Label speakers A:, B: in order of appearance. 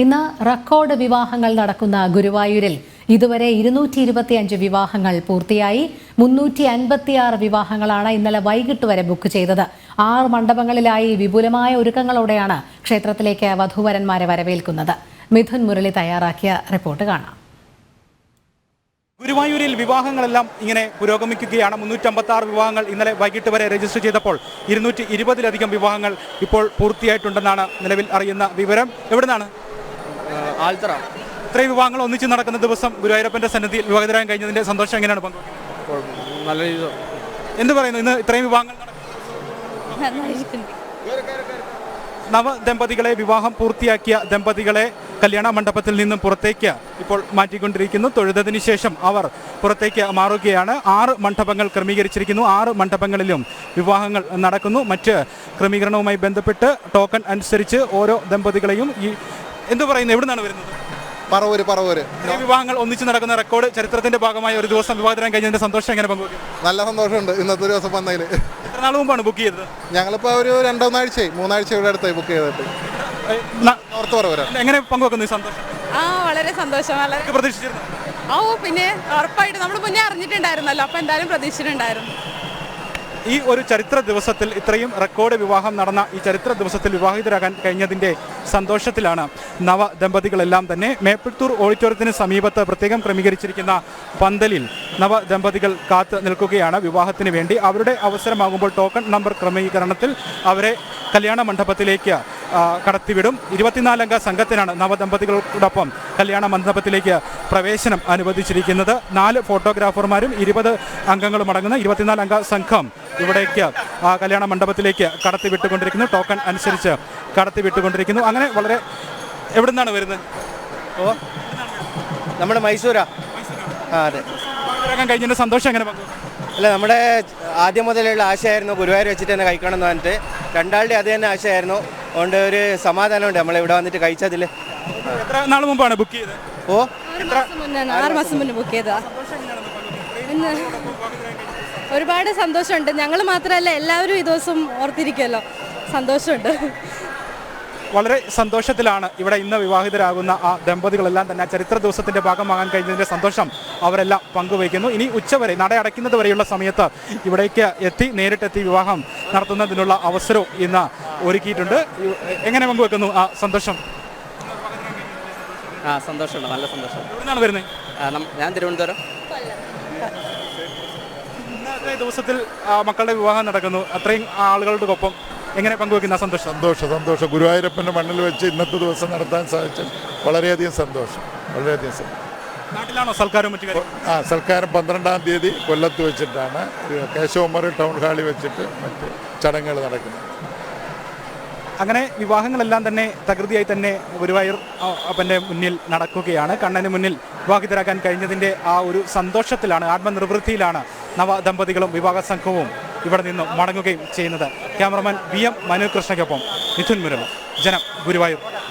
A: ഇന്ന് റെക്കോർഡ് വിവാഹങ്ങൾ നടക്കുന്ന ഗുരുവായൂരിൽ ഇതുവരെ ഇരുന്നൂറ്റി ഇരുപത്തിയഞ്ച് വിവാഹങ്ങൾ പൂർത്തിയായി. മുന്നൂറ്റി അൻപത്തിയാറ് വിവാഹങ്ങളാണ് ഇന്നലെ വൈകിട്ട് വരെ ബുക്ക് ചെയ്തത്. ആറ് മണ്ഡപങ്ങളിലായി വിപുലമായ ഒരുക്കങ്ങളോടെയാണ് ക്ഷേത്രത്തിലേക്ക് വധൂവരന്മാരെ വരവേൽക്കുന്നത്. മിഥുൻ മുരളി തയ്യാറാക്കിയ റിപ്പോർട്ട് കാണാം.
B: ഗുരുവായൂരിൽ വിവാഹങ്ങളെല്ലാം ഇങ്ങനെ പുരോഗമിക്കുകയാണ്. മുന്നൂറ്റമ്പത്തി ആറ് വിവാഹങ്ങൾ ഇന്നലെ വൈകിട്ട് വരെ രജിസ്റ്റർ ചെയ്തപ്പോൾ ഇരുന്നൂറ്റി ഇരുപതിലധികം വിവാഹങ്ങൾ ഇപ്പോൾ പൂർത്തിയായിട്ടുണ്ടെന്നാണ് നിലവിൽ അറിയുന്ന വിവരം. എവിടുന്നാണ്?
C: ആൽത്തറ.
B: ഇത്രയും വിവാഹങ്ങൾ ഒന്നിച്ച് നടക്കുന്ന ദിവസം ഗുരുവായൂരപ്പന്റെ സന്നിധിയിൽ വിവാഹിതരാൻ കഴിഞ്ഞതിന്റെ സന്തോഷം എങ്ങനെയാണ്
C: പങ്കുവെക്കുന്നത് നല്ല രീതി
B: എന്ത് പറയുന്നു? ഇന്ന് ഇത്രയും വിവാഹങ്ങൾ നടക്കുന്നു? നവദമ്പതികളെ വിവാഹം പൂർത്തിയാക്കിയ ദമ്പതികളെ കല്യാണ മണ്ഡപത്തിൽ നിന്നും പുറത്തേക്ക് ഇപ്പോൾ മാറ്റിക്കൊണ്ടിരിക്കുന്നു. തൊഴുതതിനു ശേഷം അവർ പുറത്തേക്ക് മാറുകയാണ്. ആറ് മണ്ഡപങ്ങൾ ക്രമീകരിച്ചിരിക്കുന്നു. ആറ് മണ്ഡപങ്ങളിലും വിവാഹങ്ങൾ നടക്കുന്നു. മറ്റ് ക്രമീകരണവുമായി ബന്ധപ്പെട്ട് ടോക്കൺ അനുസരിച്ച് ഓരോ ദമ്പതികളെയും ഈ എന്തു പറയുന്നു? എവിടെ നിന്നാണ് വരുന്നത്?
D: പറവൂര് പറവൂര്.
B: വിവാഹങ്ങൾ ഒന്നിച്ച് നടക്കുന്ന റെക്കോർഡ് ചരിത്രത്തിന്റെ ഭാഗമായ ഒരു ദിവസം വിവാഹം കഴിഞ്ഞതിന്റെ സന്തോഷം എങ്ങനെ പങ്കുവയ്ക്കും
D: നല്ല സന്തോഷമുണ്ട് ഇന്നത്തെ ദിവസം വന്നതിൽ
B: എത്ര നാൾ മുമ്പാണ് ബുക്ക് ചെയ്തത്?
D: ഞങ്ങളിപ്പോൾ ഒരു രണ്ടൊന്നാഴ്ചയായി മൂന്നാഴ്ച ഇവിടെ അടുത്തായി ബുക്ക് ചെയ്തിട്ട് നോർത്ത് പറവൂര്.
B: എങ്ങനെ പങ്കുവെക്കുന്നു ഈ സന്തോഷം?
E: ആ വളരെ സന്തോഷം. വളരെ
B: പ്രതീക്ഷിച്ചിരുന്നു.
E: ഓ പിന്നെ ഉറപ്പായിട്ട് നമ്മൾ മുന്നേ അറിഞ്ഞിട്ടുണ്ടായിരുന്നല്ലോ. അപ്പൊ എന്തായാലും പ്രതീക്ഷിച്ചിട്ടുണ്ടായിരുന്നു.
B: ഈ ഒരു ചരിത്ര ദിവസത്തിൽ ഇത്രയും റെക്കോർഡ് വിവാഹം നടന്ന ഈ ചരിത്ര ദിവസത്തിൽ വിവാഹിതരാകാൻ കഴിഞ്ഞതിന്റെ സന്തോഷത്തിലാണ് നവ ദമ്പതികളെല്ലാം തന്നെ. മേപ്പിൾത്തൂർ ഓഡിറ്റോറിയത്തിന് സമീപത്ത് പ്രത്യേകം ക്രമീകരിച്ചിരിക്കുന്ന പന്തലിൽ നവ ദമ്പതികൾ കാത്തു നിൽക്കുകയാണ് വിവാഹത്തിന് വേണ്ടി. അവരുടെ അവസരമാകുമ്പോൾ ടോക്കൺ നമ്പർ ക്രമീകരണത്തിൽ അവരെ കല്യാണ മണ്ഡപത്തിലേക്ക് കടത്തിവിടും. ഇരുപത്തിനാലംഗ സംഘത്തിനാണ് നവദമ്പതികളോടൊപ്പം കല്യാണ മണ്ഡപത്തിലേക്ക് പ്രവേശനം അനുവദിച്ചിരിക്കുന്നത്. നാല് ഫോട്ടോഗ്രാഫർമാരും ഇരുപത് അംഗങ്ങളും അടങ്ങുന്ന ഇരുപത്തിനാല് അംഗ സംഘം ഇവിടേക്ക് ആ, കല്യാണ മണ്ഡപത്തിലേക്ക് കടത്തി വിട്ടുകൊണ്ടിരിക്കുന്നു ടോക്കൺ അനുസരിച്ച് കടത്തി വിട്ടുകൊണ്ടിരിക്കുന്നു അങ്ങനെ വളരെ എവിടെ നിന്നാണ് വരുന്നത്?
C: ഓ നമ്മുടെ മൈസൂരാ. ആ അതെ.
B: കഴിഞ്ഞതിന്റെ സന്തോഷം എങ്ങനെ
C: അല്ല നമ്മുടെ ആദ്യം മുതലുള്ള ആശയമായിരുന്നു ഗുരുവായൂർ വെച്ചിട്ട് തന്നെ കഴിക്കണം എന്ന് പറഞ്ഞിട്ട്. രണ്ടാളുടെ അത് തന്നെ ആശയമായിരുന്നു അതുകൊണ്ട് ഒരു സമാധാനമുണ്ട്. നമ്മൾ ഇവിടെ വന്നിട്ട് കഴിച്ചതിൽ
B: എത്ര നാൾ മുമ്പാണ് ബുക്ക് ചെയ്തത്?
C: ഓ?
E: ആറ് മാസം മുന്നേ ആറ് മാസം മുന്നേ ബുക്ക് ചെയ്തതാ. ഒരുപാട് സന്തോഷമുണ്ട്. ഞങ്ങൾ മാത്രമല്ല എല്ലാവരും ഈ ദിവസം ഓർത്തിരിക്കുമല്ലോ സന്തോഷമുണ്ട്.
B: വളരെ സന്തോഷത്തിലാണ് ഇവിടെ ഇന്ന് വിവാഹിതരാകുന്ന ആ ദമ്പതികളെല്ലാം തന്നെ ചരിത്ര ദിവസത്തിന്റെ ഭാഗമാകാൻ കഴിഞ്ഞതിന്റെ സന്തോഷം അവരെല്ലാം പങ്കുവയ്ക്കുന്നു. ഇനി ഉച്ചവരെ നട അടയ്ക്കുന്നത് വരെയുള്ള സമയത്ത് ഇവിടേക്ക് എത്തി നേരിട്ടെത്തി വിവാഹം നടത്തുന്നതിനുള്ള അവസരവും ഇന്ന് ഒരുക്കിയിട്ടുണ്ട്. എങ്ങനെ പങ്കുവെക്കുന്നു? ആ സന്തോഷം.
F: ആ സന്തോഷമുണ്ട്. നല്ല സന്തോഷം.
B: എവിടുന്നാണ് വരുന്നത്?
F: ഞാൻ തിരുവനന്തപുരം.
B: ഇന്നത്തെ ദിവസത്തിൽ മക്കളുടെ വിവാഹം നടക്കുന്നു. അത്രയും ആളുകളുടെ എങ്ങനെ പങ്കുവെക്കുന്ന സന്തോഷം?
G: സന്തോഷം സന്തോഷം. ഗുരുവായൂരപ്പന്റെ മണ്ണിൽ വെച്ച് ഇന്നത്തെ ദിവസം നടത്താൻ സാധിച്ചത് വളരെയധികം സന്തോഷം വളരെയധികം സന്തോഷം
B: നാട്ടിലാണോ സൽക്കാരം മറ്റു
G: ആ സൽക്കാരം പന്ത്രണ്ടാം തീയതി കൊല്ലത്ത് വെച്ചിട്ടാണ്. കേശവമർ ടൗൺ ഹാളിൽ വെച്ചിട്ട് മറ്റ് ചടങ്ങുകൾ നടക്കുന്നത്.
B: അങ്ങനെ വിവാഹങ്ങളെല്ലാം തന്നെ തകൃതിയായി തന്നെ ഗുരുവായൂർ അപ്പന്റെ മുന്നിൽ നടക്കുകയാണ്. കണ്ണന് മുന്നിൽ വിവാഹിതരാക്കാൻ കഴിഞ്ഞതിന്റെ ആ ഒരു സന്തോഷത്തിലാണ് ആത്മനിർവൃത്തിയിലാണ് നവ ദമ്പതികളും വിവാഹ സംഘവും ഇവിടെ നിന്നും മടങ്ങുകയും ചെയ്യുന്നത്. ക്യാമറമാൻ വി എം മനു കൃഷ്ണയ്ക്കൊപ്പം മിഥുൻ മുരളി. ജനം ഗുരുവായൂർ.